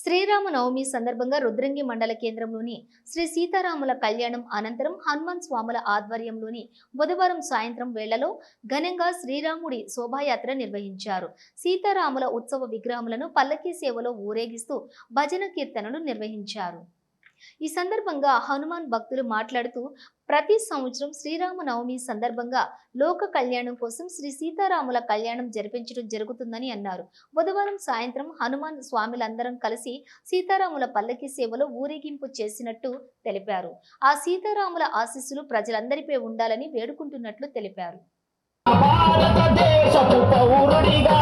శ్రీరామ నవమి సందర్భంగా రుద్రంగి మండల కేంద్రంలోని శ్రీ సీతారాముల కళ్యాణం అనంతరం హనుమాన్ స్వాముల ఆధ్వర్యంలోని బుధవారం సాయంత్రం వేళలో ఘనంగా శ్రీరాముడి శోభాయాత్ర నిర్వహించారు. సీతారాముల ఉత్సవ విగ్రహములను పల్లకీ సేవలో ఊరేగిస్తూ భజన కీర్తనలు నిర్వహించారు. ఈ సందర్భంగా హనుమాన్ భక్తులు మాట్లాడుతూ ప్రతి సంవత్సరం శ్రీరామ నవమి సందర్భంగా లోక కళ్యాణం కోసం శ్రీ సీతారాముల కళ్యాణం జరిపించడం జరుగుతుందని అన్నారు. బుధవారం సాయంత్రం హనుమాన్ స్వామిలందరం కలిసి సీతారాముల పల్లకి సేవలో ఊరేగింపు చేసినట్టు తెలిపారు. ఆ సీతారాముల ఆశీస్సులు ప్రజలందరిపై ఉండాలని వేడుకుంటున్నట్లు తెలిపారు. భారతదేశపు పౌరుడిగా